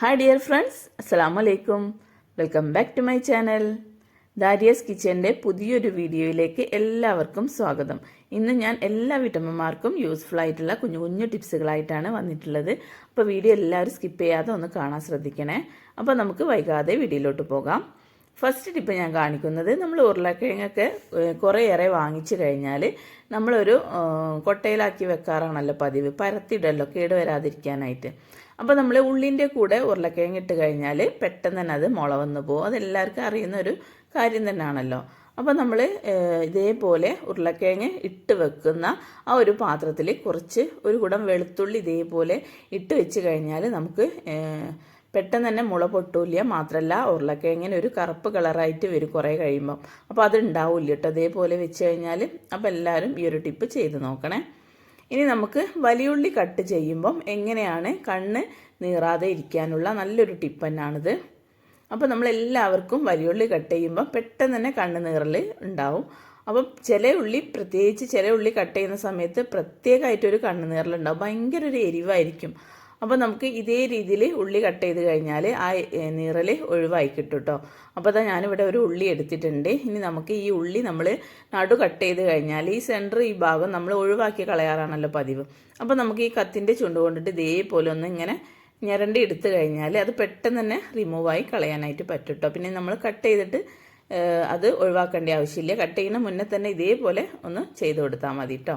Hi dear friends അസ്സലാമു അലൈക്കും welcome back to my channel Dariya's കിച്ചന്റെ പുതിയൊരു വീഡിയോയിലേക്ക് എല്ലാവർക്കും സ്വാഗതം. ഇന്ന് ഞാൻ എല്ലാ വീട്ടമ്മമാർക്കും യൂസ്ഫുൾ ആയിട്ടുള്ള കുഞ്ഞു കുഞ്ഞു ടിപ്സുകളായിട്ടാണ് വന്നിട്ടുള്ളത്. അപ്പോൾ വീഡിയോ എല്ലാവരും സ്കിപ്പ് ചെയ്യാതെ ഒന്ന് കാണാൻ ശ്രദ്ധിക്കണേ. അപ്പോൾ നമുക്ക് വൈകാതെ വീഡിയോയിലോട്ട് പോകാം. ഫസ്റ്റ് ടിപ്പ് ഞാൻ കാണിക്കുന്നത് നമ്മൾ ഉരുളക്കിഴങ്ങൊക്കെ കുറേയേറെ വാങ്ങിച്ചു കഴിഞ്ഞാൽ നമ്മളൊരു കൊട്ടയിലാക്കി വെക്കാറാണല്ലോ പതിവ്. പരത്തിയിടല്ലോ കേട് വരാതിരിക്കാനായിട്ട് അപ്പോൾ നമ്മൾ ഉള്ളിന്റെ കൂടെ ഉരുളക്കിഴങ്ങ് ഇട്ട് കഴിഞ്ഞാൽ പെട്ടെന്ന് തന്നെ അത് മുള വന്നു പോകും. അതെല്ലാവർക്കും അറിയുന്ന ഒരു കാര്യം തന്നെയാണല്ലോ. അപ്പോൾ നമ്മൾ ഇതേപോലെ ഉരുളക്കിഴങ്ങ് ഇട്ട് വെക്കുന്ന ആ ഒരു പാത്രത്തിൽ കുറച്ച് ഒരു കുടം വെളുത്തുള്ളി ഇതേപോലെ ഇട്ട് വെച്ച് കഴിഞ്ഞാൽ നമുക്ക് പെട്ടെന്ന് തന്നെ മുള പൊട്ടൂല മാത്രമല്ല ഉരുളക്കിഴങ്ങിന് ഒരു കറുപ്പ് കളറായിട്ട് വരും കുറേ കഴിയുമ്പം. അപ്പോൾ അത് ഉണ്ടാവില്ല കേട്ടോ. അതേപോലെ വെച്ച് കഴിഞ്ഞാൽ അപ്പോൾ എല്ലാവരും ഈ ഒരു ടിപ്പ് ചെയ്ത് നോക്കണേ. ഇനി നമുക്ക് വലിയുള്ളി കട്ട് ചെയ്യുമ്പം എങ്ങനെയാണ് കണ്ണ് നീറാതെ ഇരിക്കാനുള്ള നല്ലൊരു ടിപ്പ് തന്നെയാണിത് അപ്പോൾ നമ്മളെല്ലാവർക്കും വലിയുള്ളി കട്ട് ചെയ്യുമ്പോൾ പെട്ടെന്ന് തന്നെ കണ്ണ് നീറൽ ഉണ്ടാവും. അപ്പം ചില ഉള്ളി പ്രത്യേകിച്ച് ചില ഉള്ളി കട്ട് ചെയ്യുന്ന സമയത്ത് പ്രത്യേകമായിട്ടൊരു കണ്ണ് നീറലുണ്ടാവും. ഭയങ്കര ഒരു എരിവായിരിക്കും. അപ്പോൾ നമുക്ക് ഇതേ രീതിയിൽ ഉള്ളി കട്ട് ചെയ്ത് കഴിഞ്ഞാൽ ആ നീറൽ ഒഴിവായി കിട്ടും കേട്ടോ അപ്പോൾ അതാ ഞാനിവിടെ ഒരു ഉള്ളി എടുത്തിട്ടുണ്ട്. ഇനി നമുക്ക് ഈ ഉള്ളി നമ്മൾ നടു കട്ട് ചെയ്ത് കഴിഞ്ഞാൽ ഈ സെന്റർ ഈ ഭാഗം നമ്മൾ ഒഴിവാക്കി കളയാറാണല്ലോ പതിവ്. അപ്പോൾ നമുക്ക് ഈ കത്തിന്റെ ചുണ്ട് കൊണ്ടിട്ട് ഇതേപോലെ ഒന്ന് ഇങ്ങനെ ഞരണ്ടി എടുത്തു കഴിഞ്ഞാൽ അത് പെട്ടെന്ന് തന്നെ റിമൂവായി കളയാനായിട്ട് പറ്റും കേട്ടോ പിന്നെ നമ്മൾ കട്ട് ചെയ്തിട്ട് അത് ഒഴിവാക്കേണ്ട ആവശ്യമില്ല. കട്ട് ചെയ്യുന്ന മുന്നേ തന്നെ ഇതേപോലെ ഒന്ന് ചെയ്ത് കൊടുത്താൽ മതി കേട്ടോ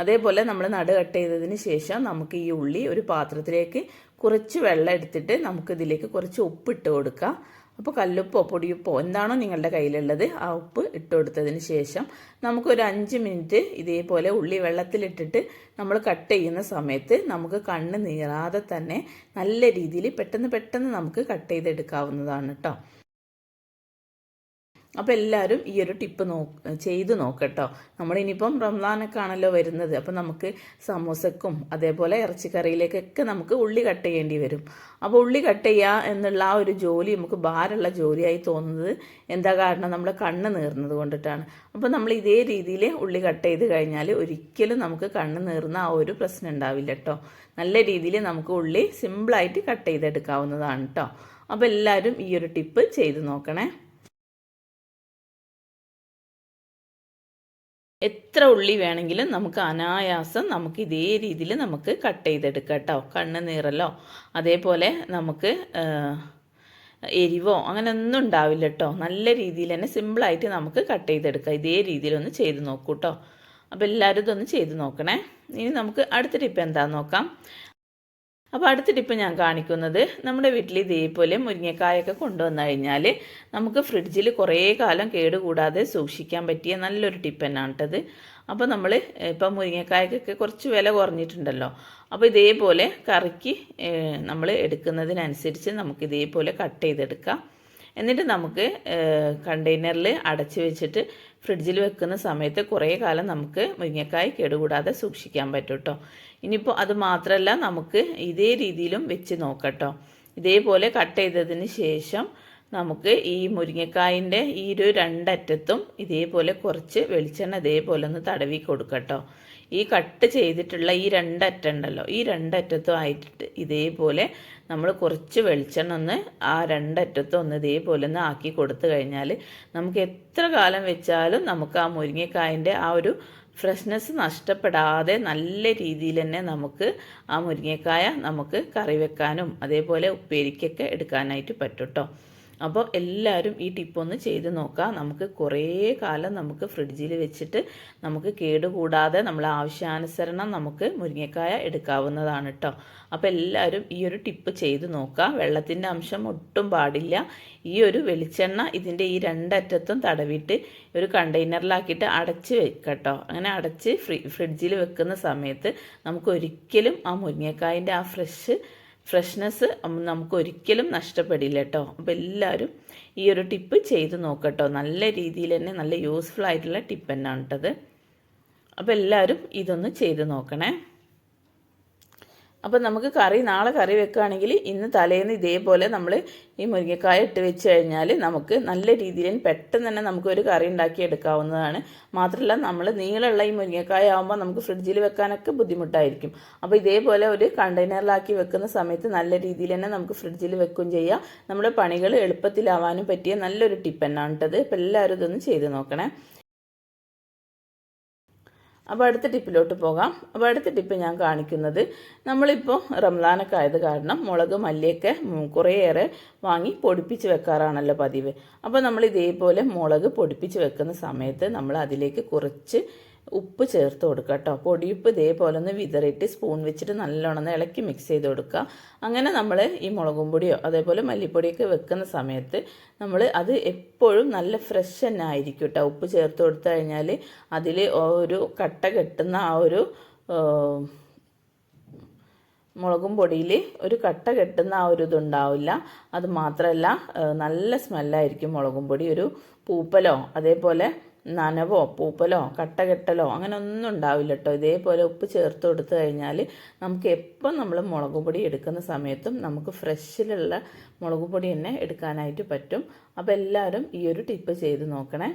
അതേപോലെ നമ്മൾ നട കട്ട് ചെയ്തതിന് ശേഷം നമുക്ക് ഈ ഉള്ളി ഒരു പാത്രത്തിലേക്ക് കുറച്ച് വെള്ളം എടുത്തിട്ട് നമുക്ക് ഇതിലേക്ക് കുറച്ച് ഉപ്പ് ഇട്ട് കൊടുക്കാം. അപ്പോൾ കല്ലുപ്പോ പൊടിയുപ്പോ എന്താണോ നിങ്ങളുടെ കയ്യിലുള്ളത് ആ ഉപ്പ് ഇട്ട് കൊടുത്തതിന് ശേഷം നമുക്കൊരു അഞ്ച് മിനിറ്റ് ഇതേപോലെ ഉള്ളി വെള്ളത്തിലിട്ടിട്ട് നമ്മൾ കട്ട് ചെയ്യുന്ന സമയത്ത് നമുക്ക് കണ്ണ് നീറാതെ തന്നെ നല്ല രീതിയിൽ പെട്ടെന്ന് പെട്ടെന്ന് നമുക്ക് കട്ട് ചെയ്തെടുക്കാവുന്നതാണ് കേട്ടോ അപ്പോൾ എല്ലാവരും ഈ ഒരു ടിപ്പ് നോ ചെയ്ത് നോക്കട്ടോ. നമ്മളിനിയിപ്പം റംസാനൊക്കെ ആണല്ലോ വരുന്നത്. അപ്പം നമുക്ക് സമോസക്കും അതേപോലെ ഇറച്ചിക്കറിയിലേക്കൊക്കെ നമുക്ക് ഉള്ളി കട്ട് ചെയ്യേണ്ടി വരും. അപ്പോൾ ഉള്ളി കട്ട് ചെയ്യുക എന്നുള്ള ആ ഒരു ജോലി നമുക്ക് ഭാരമുള്ള ജോലിയായി തോന്നുന്നത് എന്താ കാരണം? നമ്മുടെ കണ്ണ് നീറുന്നത് കൊണ്ടിട്ടാണ്. അപ്പോൾ നമ്മൾ ഇതേ രീതിയിൽ ഉള്ളി കട്ട് ചെയ്ത് കഴിഞ്ഞാൽ ഒരിക്കലും നമുക്ക് കണ്ണ് നീറുന്ന ആ ഒരു പ്രശ്നം ഉണ്ടാവില്ല കേട്ടോ നല്ല രീതിയിൽ നമുക്ക് ഉള്ളി സിമ്പിളായിട്ട് കട്ട് ചെയ്തെടുക്കാവുന്നതാണ് കേട്ടോ അപ്പോൾ എല്ലാവരും ഈ ഒരു ടിപ്പ് ചെയ്ത് നോക്കണേ. എത്ര ഉള്ളി വേണമെങ്കിലും നമുക്ക് അനായാസം നമുക്ക് ഇതേ രീതിയിൽ നമുക്ക് കട്ട് ചെയ്തെടുക്കാം കേട്ടോ. കണ്ണ് അതേപോലെ നമുക്ക് എരിവോ അങ്ങനെ ഒന്നും ഉണ്ടാവില്ല കേട്ടോ. നല്ല രീതിയിൽ തന്നെ സിമ്പിളായിട്ട് നമുക്ക് കട്ട് ചെയ്തെടുക്കാം. ഇതേ രീതിയിലൊന്ന് ചെയ്ത് നോക്കൂ കേട്ടോ. അപ്പോൾ എല്ലാവരും ഇതൊന്ന് ചെയ്ത് നോക്കണേ. ഇനി നമുക്ക് അടുത്ത ടിപ്പ് എന്താണെന്ന് നോക്കാം. അപ്പോൾ അടുത്ത ടിപ്പ് ഞാൻ കാണിക്കുന്നത് നമ്മുടെ വീട്ടിൽ ഇതേപോലെ മുരിങ്ങക്കായൊക്കെ കൊണ്ടുവന്നു കഴിഞ്ഞാൽ നമുക്ക് ഫ്രിഡ്ജിൽ കുറേ കാലം കേടുകൂടാതെ സൂക്ഷിക്കാൻ പറ്റിയ നല്ലൊരു ടിപ്പ് തന്നെയാണ് കേട്ടത്. അപ്പോൾ നമ്മൾ ഇപ്പം മുരിങ്ങക്കായ്ക്കൊക്കെ കുറച്ച് വില കുറഞ്ഞിട്ടുണ്ടല്ലോ. അപ്പോൾ ഇതേപോലെ കറിക്ക് നമ്മൾ എടുക്കുന്നതിനനുസരിച്ച് നമുക്ക് ഇതേപോലെ കട്ട് ചെയ്തെടുക്കാം. എന്നിട്ട് നമുക്ക് കണ്ടെയ്നറിൽ അടച്ചു വെച്ചിട്ട് ഫ്രിഡ്ജിൽ വെക്കുന്ന സമയത്ത് കുറേ കാലം നമുക്ക് മുരിങ്ങക്കായ് കേടുകൂടാതെ സൂക്ഷിക്കാൻ പറ്റും കേട്ടോ ഇനിയിപ്പോൾ അത് മാത്രമല്ല നമുക്ക് ഇതേ രീതിയിലും വെച്ച് നോക്കട്ടോ. ഇതേപോലെ കട്ട് ചെയ്തതിന് ശേഷം നമുക്ക് ഈ മുരിങ്ങക്കായിന്റെ ഈ ഒരു രണ്ടറ്റത്തും ഇതേപോലെ കുറച്ച് വെളിച്ചെണ്ണ ഇതേപോലെ ഒന്ന് തടവി കൊടുക്കട്ടോ. ഈ കട്ട് ചെയ്തിട്ടുള്ള ഈ രണ്ടറ്റം ഉണ്ടല്ലോ ഈ രണ്ടറ്റത്തും ആയിട്ട് ഇതേപോലെ നമ്മൾ കുറച്ച് വെളിച്ചെണ്ണ ഒന്ന് ആ രണ്ടറ്റത്തും ഒന്ന് ഇതേപോലെ ഒന്ന് ആക്കി കൊടുത്തു കഴിഞ്ഞാൽ നമുക്ക് എത്ര കാലം വെച്ചാലും നമുക്ക് ആ മുരിങ്ങക്കായന്റെ ആ ഒരു ഫ്രഷ്നെസ് നഷ്ടപ്പെടാതെ നല്ല രീതിയിൽ തന്നെ നമുക്ക് ആ മുരിങ്ങക്കായ നമുക്ക് കറി വെക്കാനും അതേപോലെ ഉപ്പേരിക്കൊക്കെ എടുക്കാനായിട്ട് പറ്റും കേട്ടോ അപ്പോൾ എല്ലാവരും ഈ ടിപ്പൊന്ന് ചെയ്ത് നോക്കാം നമുക്ക് കുറേ കാലം നമുക്ക് ഫ്രിഡ്ജിൽ വെച്ചിട്ട് നമുക്ക് കേടുകൂടാതെ നമ്മൾ ആവശ്യാനുസരണം നമുക്ക് മുരിങ്ങക്കായ എടുക്കാവുന്നതാണ് കേട്ടോ അപ്പോൾ എല്ലാവരും ഈ ഒരു ടിപ്പ് ചെയ്ത് നോക്കാം വെള്ളത്തിന്റെ അംശം ഒട്ടും പാടില്ല. ഈ ഒരു വെളിച്ചെണ്ണ ഇതിന്റെ ഈ രണ്ടറ്റത്തും തടവിയിട്ട് ഒരു കണ്ടെയ്നറിലാക്കിയിട്ട് അടച്ച് വെക്കട്ടോ അങ്ങനെ അടച്ച് ഫ്രി ഫ്രിഡ്ജിൽ വെക്കുന്ന സമയത്ത് നമുക്ക് ഒരിക്കലും ആ മുരിങ്ങക്കായന്റെ ആ ഫ്രഷ് ഫ്രഷ്നെസ് നമുക്ക് ഒരിക്കലും നഷ്ടപ്പെടില്ല കേട്ടോ. അപ്പോൾ എല്ലാവരും ഈ ഒരു ടിപ്പ് ചെയ്ത് നോക്കട്ടോ. നല്ല രീതിയിൽ തന്നെ നല്ല യൂസ്ഫുൾ ആയിട്ടുള്ള ടിപ്പ് തന്നെയാണ് കേട്ടത്. അപ്പോൾ എല്ലാവരും ഇതൊന്ന് ചെയ്ത് നോക്കണേ. അപ്പം നമുക്ക് കറി നാളെ കറി വെക്കുകയാണെങ്കിൽ ഇന്ന് തലേന്ന് ഇതേപോലെ നമ്മൾ ഈ മുരിങ്ങക്കായ ഇട്ട് വെച്ച് കഴിഞ്ഞാൽ നമുക്ക് നല്ല രീതിയിൽ പെട്ടെന്ന് തന്നെ നമുക്ക് ഒരു കറി ഉണ്ടാക്കി എടുക്കാവുന്നതാണ്. മാത്രമല്ല നമ്മൾ നീളമുള്ള ഈ മുരിങ്ങക്കായ ആകുമ്പോൾ നമുക്ക് ഫ്രിഡ്ജിൽ വെക്കാനൊക്കെ ബുദ്ധിമുട്ടായിരിക്കും. അപ്പോൾ ഇതേപോലെ ഒരു കണ്ടെയ്നറിലാക്കി വെക്കുന്ന സമയത്ത് നല്ല രീതിയിൽ തന്നെ നമുക്ക് ഫ്രിഡ്ജിൽ വെക്കുകയും ചെയ്യാം. നമ്മുടെ പണികൾ എളുപ്പത്തിലാവാനും പറ്റിയ നല്ലൊരു ടിപ്പ് തന്നെയാണ് കേട്ടത്. ഇപ്പോൾ എല്ലാവരും ഇതൊന്ന് ചെയ്ത് നോക്കണേ. അപ്പോൾ അടുത്ത ടിപ്പിലോട്ട് പോകാം. അപ്പോൾ അടുത്ത ടിപ്പ് ഞാൻ കാണിക്കുന്നത് നമ്മളിപ്പോൾ റംസാനൊക്കെ ആയത് കാരണം മുളക് മല്ലിയൊക്കെ കുറേയേറെ വാങ്ങി പൊടിപ്പിച്ച് വെക്കാറാണല്ലോ പതിവ്. അപ്പോൾ നമ്മൾ ഇതേപോലെ മുളക് പൊടിപ്പിച്ച് വെക്കുന്ന സമയത്ത് നമ്മൾ അതിലേക്ക് കുറച്ച് ഉപ്പ് ചേർത്ത് കൊടുക്കുക കേട്ടോ. പൊടിയുപ്പ് ഇതേപോലെ ഒന്ന് വിതറിയിട്ട് സ്പൂൺ വെച്ചിട്ട് നല്ലോണം ഇളക്കി മിക്സ് ചെയ്ത് കൊടുക്കുക. അങ്ങനെ നമ്മൾ ഈ മുളകും പൊടിയോ അതേപോലെ മല്ലിപ്പൊടിയൊക്കെ വെക്കുന്ന സമയത്ത് നമ്മൾ അത് എപ്പോഴും നല്ല ഫ്രഷ് തന്നെ ആയിരിക്കും കേട്ടോ. ഉപ്പ് ചേർത്ത് കൊടുത്തു കഴിഞ്ഞാൽ അതിൽ ഒരു കട്ട കെട്ടുന്ന ആ ഒരു മുളകും പൊടിയിൽ ഒരു കട്ട കെട്ടുന്ന ആ ഒരു ഇതുണ്ടാവില്ല. അത് മാത്രമല്ല നല്ല സ്മെല്ലായിരിക്കും മുളകും പൊടി. ഒരു പൂപ്പലോ അതേപോലെ നനവോ പൂപ്പലോ കട്ടകെട്ടലോ അങ്ങനെ ഒന്നും ഉണ്ടാവില്ല കേട്ടോ ഇതേപോലെ ഉപ്പ് ചേർത്ത് കൊടുത്തു കഴിഞ്ഞാൽ നമുക്ക് എപ്പം നമ്മൾ മുളക് പൊടി എടുക്കുന്ന സമയത്തും നമുക്ക് ഫ്രഷിലുള്ള മുളക് പൊടി തന്നെ എടുക്കാനായിട്ട് പറ്റും. അപ്പോൾ എല്ലാവരും ഈ ഒരു ടിപ്പ് ചെയ്ത് നോക്കണേ.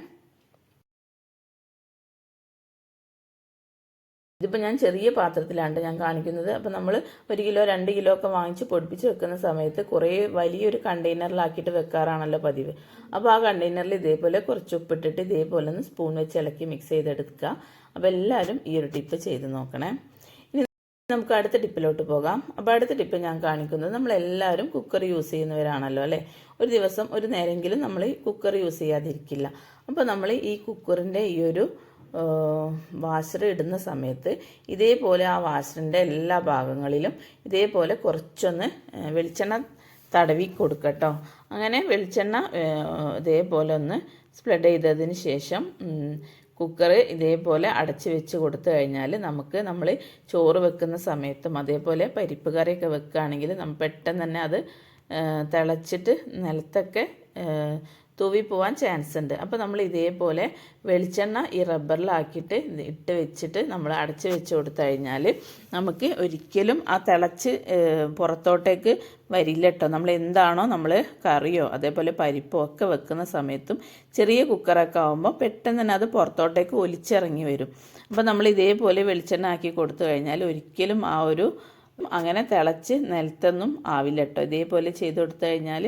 ഇതിപ്പോൾ ഞാൻ ചെറിയ പാത്രത്തിലാണ് ഞാൻ കാണിക്കുന്നത്. അപ്പോൾ നമ്മൾ ഒരു കിലോ രണ്ട് കിലോ ഒക്കെ വാങ്ങിച്ച് പൊടിപ്പിച്ച് വെക്കുന്ന സമയത്ത് കുറേ വലിയൊരു കണ്ടെയ്നറിലാക്കിയിട്ട് വെക്കാറാണല്ലോ പതിവ്. അപ്പോൾ ആ കണ്ടെയ്നറിൽ ഇതേപോലെ കുറച്ച് ഉപ്പിട്ടിട്ട് ഇതേപോലെ ഒന്ന് സ്പൂൺ വെച്ച് ഇളക്കി മിക്സ് ചെയ്തെടുക്കുക. അപ്പോൾ എല്ലാവരും ഈ ഒരു ടിപ്പ് ചെയ്ത് നോക്കണേ. നമുക്ക് അടുത്ത ടിപ്പിലോട്ട് പോകാം. അപ്പോൾ അടുത്ത ടിപ്പ് ഞാൻ കാണിക്കുന്നത് നമ്മളെല്ലാവരും കുക്കർ യൂസ് ചെയ്യുന്നവരാണല്ലോ അല്ലേ? ഒരു ദിവസം ഒരു നേരമെങ്കിലും നമ്മൾ കുക്കർ യൂസ് ചെയ്യാതിരിക്കില്ല. അപ്പോൾ നമ്മൾ ഈ കുക്കറിന്റെ ഈ ഒരു വാഷർ ഇടുന്ന സമയത്ത് ഇതേപോലെ ആ വാഷറിന്റെ എല്ലാ ഭാഗങ്ങളിലും ഇതേപോലെ കുറച്ചൊന്ന് വെളിച്ചെണ്ണ തടവി കൊടുക്കട്ടോ. അങ്ങനെ വെളിച്ചെണ്ണ ഇതേപോലെ ഒന്ന് സ്പ്രെഡ് ചെയ്തതിന് ശേഷം കുക്കർ ഇതേപോലെ അടച്ച് വെച്ച് കൊടുത്തു കഴിഞ്ഞാൽ നമുക്ക് നമ്മൾ ചോറ് വെക്കുന്ന സമയത്തും അതേപോലെ പരിപ്പ് കറിയൊക്കെ വെക്കുകയാണെങ്കിൽ നമ്മൾ പെട്ടെന്ന് തന്നെ അത് തിളച്ചിട്ട് നിലത്തൊക്കെ തൂവി പോവാൻ ചാൻസ് ഉണ്ട് അപ്പോൾ നമ്മൾ ഇതേപോലെ വെളിച്ചെണ്ണ ഈ റബ്ബറിലാക്കിയിട്ട് ഇട്ട് വെച്ചിട്ട് നമ്മൾ അടച്ച് വെച്ച് കൊടുത്തു കഴിഞ്ഞാൽ നമുക്ക് ഒരിക്കലും ആ തിളച്ച് പുറത്തോട്ടേക്ക് വരില്ല കേട്ടോ നമ്മൾ എന്താണോ നമ്മൾ കറിയോ അതേപോലെ പരിപ്പോ ഒക്കെ വെക്കുന്ന സമയത്തും ചെറിയ കുക്കറൊക്കെ ആകുമ്പോൾ പെട്ടെന്ന് തന്നെ അത് പുറത്തോട്ടേക്ക് ഒലിച്ചിറങ്ങി വരും. അപ്പോൾ നമ്മൾ ഇതേപോലെ വെളിച്ചെണ്ണ ആക്കി കൊടുത്തു കഴിഞ്ഞാൽ ഒരിക്കലും ആ ഒരു അങ്ങനെ തിളച്ച് നിലത്തൊന്നും ആവില്ല കേട്ടോ ഇതേപോലെ ചെയ്ത് കൊടുത്തു കഴിഞ്ഞാൽ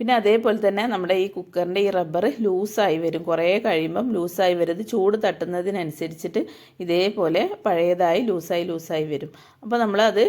പിന്നെ അതേപോലെ തന്നെ നമ്മുടെ ഈ കുക്കറിന്റെ ഈ റബ്ബർ ലൂസായി വരും. കുറേ കഴിയുമ്പം ലൂസായി വരും. ചൂട് തട്ടുന്നതിനനുസരിച്ചിട്ട് ഇതേപോലെ പഴയതായി ലൂസായി ലൂസായി വരും. അപ്പോൾ നമ്മളത്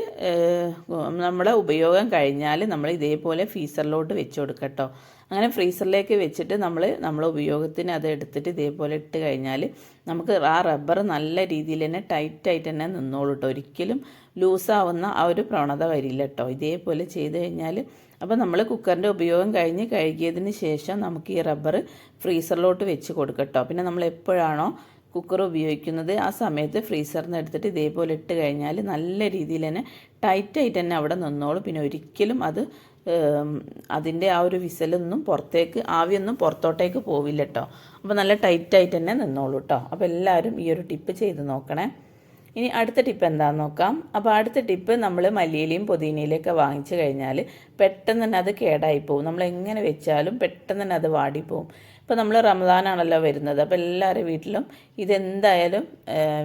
നമ്മുടെ ഉപയോഗം കഴിഞ്ഞാൽ നമ്മൾ ഇതേപോലെ ഫീസറിലോട്ട് വെച്ച് കൊടുക്കട്ടോ അങ്ങനെ ഫ്രീസറിലേക്ക് വെച്ചിട്ട് നമ്മൾ നമ്മളെ ഉപയോഗത്തിന് അത് എടുത്തിട്ട് ഇതേപോലെ ഇട്ട് കഴിഞ്ഞാൽ നമുക്ക് ആ റബ്ബർ നല്ല രീതിയിൽ തന്നെ ടൈറ്റായിട്ട് തന്നെ നിന്നോളൂ കേട്ടോ. ഒരിക്കലും ലൂസാവുന്ന ആ ഒരു പ്രവണത വരില്ല കേട്ടോ ഇതേപോലെ ചെയ്ത് കഴിഞ്ഞാൽ അപ്പോൾ നമ്മൾ കുക്കറിന്റെ ഉപയോഗം കഴിഞ്ഞ് കഴുകിയതിന് ശേഷം നമുക്ക് ഈ റബ്ബർ ഫ്രീസറിലോട്ട് വെച്ച് കൊടുക്കട്ടോ പിന്നെ നമ്മൾ എപ്പോഴാണോ കുക്കർ ഉപയോഗിക്കുന്നത് ആ സമയത്ത് ഫ്രീസറിൽ നിന്ന് എടുത്തിട്ട് ഇതേപോലെ ഇട്ട് കഴിഞ്ഞാൽ നല്ല രീതിയിൽ തന്നെ ടൈറ്റായിട്ട് തന്നെ അവിടെ നിന്നോളും. പിന്നെ ഒരിക്കലും അത് അതിന്റെ ആ ഒരു വിസലൊന്നും പുറത്തേക്ക് ആവിയൊന്നും പുറത്തോട്ടേക്ക് പോവില്ല കേട്ടോ അപ്പോൾ നല്ല ടൈറ്റായിട്ട് തന്നെ നിന്നോളൂ കേട്ടോ അപ്പോൾ എല്ലാവരും ഈ ഒരു ടിപ്പ് ചെയ്ത് നോക്കണേ. ഇനി അടുത്ത ടിപ്പ് എന്താണെന്ന് നോക്കാം. അപ്പോൾ അടുത്ത ടിപ്പ് നമ്മൾ മല്ലിയിലയും പുതിനയിലൊക്കെ വാങ്ങിച്ചു കഴിഞ്ഞാൽ പെട്ടെന്ന് തന്നെ അത് കേടായി പോകും നമ്മൾ എങ്ങനെ വെച്ചാലും പെട്ടെന്ന് തന്നെ അത് വാടിപ്പോവും ഇപ്പോൾ നമ്മൾ റമദാനാണല്ലോ വരുന്നത്. അപ്പോൾ എല്ലാവരുടെ വീട്ടിലും ഇതെന്തായാലും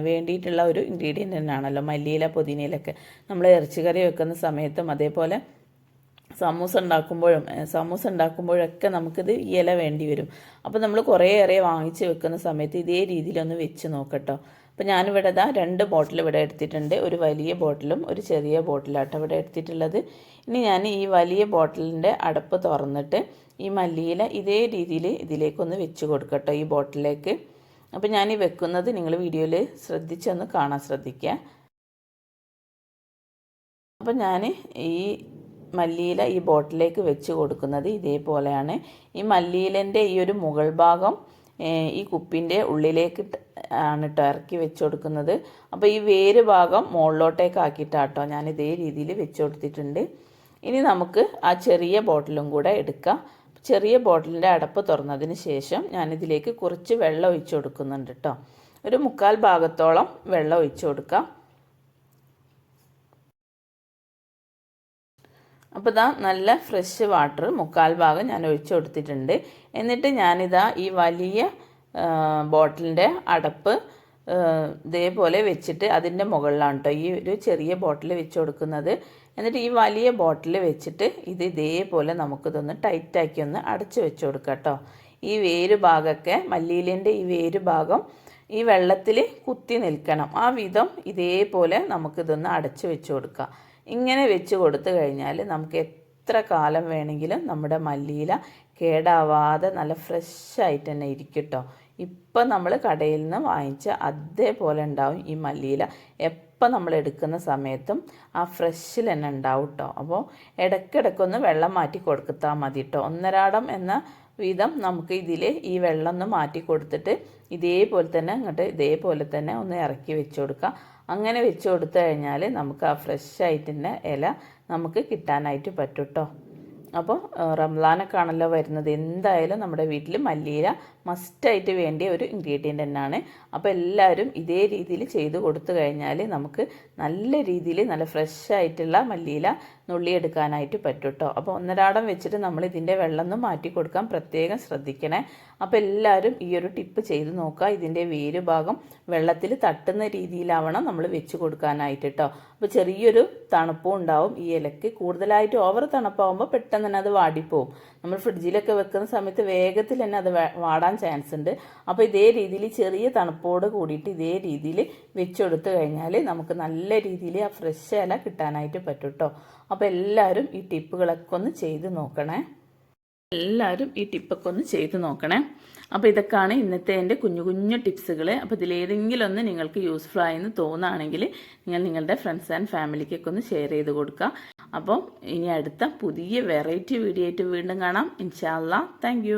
വേണ്ടിയിട്ടുള്ള ഒരു ഇൻഗ്രീഡിയന്റ് തന്നെയാണല്ലോ മല്ലിയില പുതിനയിലൊക്കെ. നമ്മൾ ഇറച്ചിക്കറി വെക്കുന്ന സമയത്തും അതേപോലെ സമൂസ ഉണ്ടാക്കുമ്പോഴും സമൂസ ഉണ്ടാക്കുമ്പോഴൊക്കെ നമുക്കിത് ഇല വേണ്ടി വരും. അപ്പോൾ നമ്മൾ കുറേയേറെ വാങ്ങിച്ച് വെക്കുന്ന സമയത്ത് ഇതേ രീതിയിലൊന്ന് വെച്ച് നോക്കട്ടോ. അപ്പോൾ ഞാനിവിടെ ഇതാ രണ്ട് ബോട്ടിൽ ഇവിടെ എടുത്തിട്ടുണ്ട്. ഒരു വലിയ ബോട്ടിലും ഒരു ചെറിയ ബോട്ടിലാട്ടോ ഇവിടെ എടുത്തിട്ടുള്ളത്. ഇനി ഞാൻ ഈ വലിയ ബോട്ടിലിന്റെ അടപ്പ് തുറന്നിട്ട് ഈ മല്ലിയില ഇതേ രീതിയിൽ ഇതിലേക്കൊന്ന് വെച്ച് കൊടുക്കട്ടോ ഈ ബോട്ടിലേക്ക്. അപ്പോൾ ഞാൻ ഈ വെക്കുന്നത് നിങ്ങൾ വീഡിയോയിൽ ശ്രദ്ധിച്ചൊന്ന് കാണാൻ ശ്രദ്ധിക്കുക അപ്പോൾ ഞാൻ ഈ മല്ലിയില ഈ ബോട്ടിലേക്ക് വെച്ച് കൊടുക്കുന്നത് ഇതേപോലെയാണ്. ഈ മല്ലിയിലന്റെ ഈ ഒരു മുകൾ ഭാഗം ഈ കുപ്പിന്റെ ഉള്ളിലേക്ക് ആണ് കേട്ടോ ഇറക്കി വെച്ച് കൊടുക്കുന്നത്. അപ്പോൾ ഈ വേര് ഭാഗം മുകളിലോട്ടേക്ക് ആക്കിയിട്ടാട്ടോ ഞാൻ ഇതേ രീതിയിൽ വെച്ച് കൊടുത്തിട്ടുണ്ട്. ഇനി നമുക്ക് ആ ചെറിയ ബോട്ടിലും കൂടെ എടുക്കാം. ചെറിയ ബോട്ടിലിന്റെ അടപ്പ് തുറന്നതിന് ശേഷം ഞാനിതിലേക്ക് കുറച്ച് വെള്ളം ഒഴിച്ചു കൊടുക്കുന്നുണ്ട് കേട്ടോ ഒരു മുക്കാൽ ഭാഗത്തോളം വെള്ളം ഒഴിച്ചു കൊടുക്കാം. അപ്പോൾ ഇതാ നല്ല ഫ്രഷ് വാട്ടർ മുക്കാൽ ഭാഗം ഞാൻ ഒഴിച്ചു കൊടുത്തിട്ടുണ്ട്. എന്നിട്ട് ഞാനിതാ ഈ വലിയ ബോട്ടിലിന്റെ അടപ്പ് ഇതേപോലെ വെച്ചിട്ട് അതിന്റെ മുകളിലാണ് കേട്ടോ ഈ ഒരു ചെറിയ ബോട്ടിൽ വെച്ച് കൊടുക്കുന്നത്. എന്നിട്ട് ഈ വലിയ ബോട്ടിൽ വെച്ചിട്ട് ഇത് ഇതേപോലെ നമുക്കിതൊന്ന് ടൈറ്റാക്കി ഒന്ന് അടച്ചു വെച്ച് കൊടുക്കാം കേട്ടോ ഈ വേര് ഭാഗമൊക്കെ മല്ലിയിലിന്റെ ഈ വേര് ഭാഗം ഈ വെള്ളത്തിൽ കുത്തി നിൽക്കണം. ആ വിധം ഇതേപോലെ നമുക്കിതൊന്ന് അടച്ചു വെച്ച് കൊടുക്കാം. ഇങ്ങനെ വെച്ച് കൊടുത്തു കഴിഞ്ഞാൽ നമുക്ക് എത്ര കാലം വേണമെങ്കിലും നമ്മുടെ മല്ലിയില കേടാവാതെ നല്ല ഫ്രഷ് ആയിട്ട് തന്നെ ഇരിക്കും ഇപ്പം നമ്മൾ കടയിൽ നിന്ന് വാങ്ങിച്ച അതേപോലെ ഉണ്ടാവും ഈ മല്ലിയില. എപ്പം നമ്മൾ എടുക്കുന്ന സമയത്തും ആ ഫ്രഷിൽ തന്നെ ഉണ്ടാവും കേട്ടോ അപ്പോൾ ഇടയ്ക്കിടയ്ക്കൊന്ന് വെള്ളം മാറ്റി കൊടുത്താൽ മതി കേട്ടോ ഒന്നരാടം എന്ന വിധം നമുക്ക് ഇതിൽ ഈ വെള്ളം ഒന്ന് മാറ്റി കൊടുത്തിട്ട് ഇതേപോലെ തന്നെ അങ്ങോട്ട് ഇതേപോലെ തന്നെ ഒന്ന് ഇറക്കി വെച്ച് കൊടുക്കാം അങ്ങനെ വെച്ച് കൊടുത്തു കഴിഞ്ഞാൽ നമുക്ക് ആ ഫ്രഷ് ആയിട്ടുള്ള ഇല നമുക്ക് കിട്ടാനായിട്ട് പറ്റും അപ്പോൾ റംലാനൊക്കെ ആണല്ലോ വരുന്നത്. എന്തായാലും നമ്മുടെ വീട്ടിൽ മല്ലിയില മസ്റ്റായിട്ട് വേണ്ടിയ ഒരു ഇൻഗ്രീഡിയന്റ് തന്നെയാണ് അപ്പോൾ എല്ലാവരും ഇതേ രീതിയിൽ ചെയ്ത് കൊടുത്തു കഴിഞ്ഞാൽ നമുക്ക് നല്ല രീതിയിൽ നല്ല ഫ്രഷ് ആയിട്ടുള്ള മല്ലിയില നുള്ളിയെടുക്കാനായിട്ട് പറ്റും കേട്ടോ അപ്പോൾ ഒന്നരാടം വെച്ചിട്ട് നമ്മൾ ഇതിന്റെ വെള്ളം ഒന്ന് മാറ്റി കൊടുക്കാൻ പ്രത്യേകം ശ്രദ്ധിക്കണേ. അപ്പോൾ എല്ലാവരും ഈ ഒരു ടിപ്പ് ചെയ്ത് നോക്കുക. ഇതിന്റെ വേര് ഭാഗം വെള്ളത്തിൽ തട്ടുന്ന രീതിയിലാവണം നമ്മൾ വെച്ച് കൊടുക്കാനായിട്ട് കേട്ടോ അപ്പോൾ ചെറിയൊരു തണുപ്പും ഉണ്ടാവും ഈ ഇലക്ക്. കൂടുതലായിട്ട് ഓവർ തണുപ്പാകുമ്പോൾ പെട്ടെന്ന് തന്നെ അത് വാടിപ്പോവും. നമ്മൾ ഫ്രിഡ്ജിലൊക്കെ വെക്കുന്ന സമയത്ത് വേഗത്തിൽ തന്നെ അത് വാടാൻ ചാൻസ് ഉണ്ട്. അപ്പോൾ ഇതേ രീതിയിൽ ചെറിയ തണുപ്പോട് കൂടിയിട്ട് ഇതേ രീതിയിൽ വെച്ചെടുത്ത് കഴിഞ്ഞാൽ നമുക്ക് നല്ല രീതിയിൽ ആ ഫ്രഷ് ഇല കിട്ടാനായിട്ട് പറ്റും കേട്ടോ അപ്പോൾ എല്ലാവരും ഈ ടിപ്പുകളൊക്കെ ഒന്ന് ചെയ്ത് നോക്കണേ. എല്ലാവരും ഈ ടിപ്പൊക്കെ ഒന്ന് ചെയ്ത് നോക്കണേ. അപ്പോൾ ഇതൊക്കെയാണ് ഇന്നത്തെ എന്റെ കുഞ്ഞു കുഞ്ഞു ടിപ്സുകൾ അപ്പോൾ ഇതിലേതെങ്കിലും ഒന്ന് നിങ്ങൾക്ക് യൂസ്ഫുൾ ആയെന്ന് തോന്നുകയാണെങ്കിൽ നിങ്ങൾ നിങ്ങളുടെ ഫ്രണ്ട്സ് ആൻഡ് ഫാമിലിക്കൊക്കെ ഒന്ന് ഷെയർ ചെയ്ത് കൊടുക്കുക. അപ്പം ഇനി അടുത്ത പുതിയ വെറൈറ്റി വീഡിയോ ആയിട്ട് വീണ്ടും കാണാം. ഇൻഷാല്ല താങ്ക്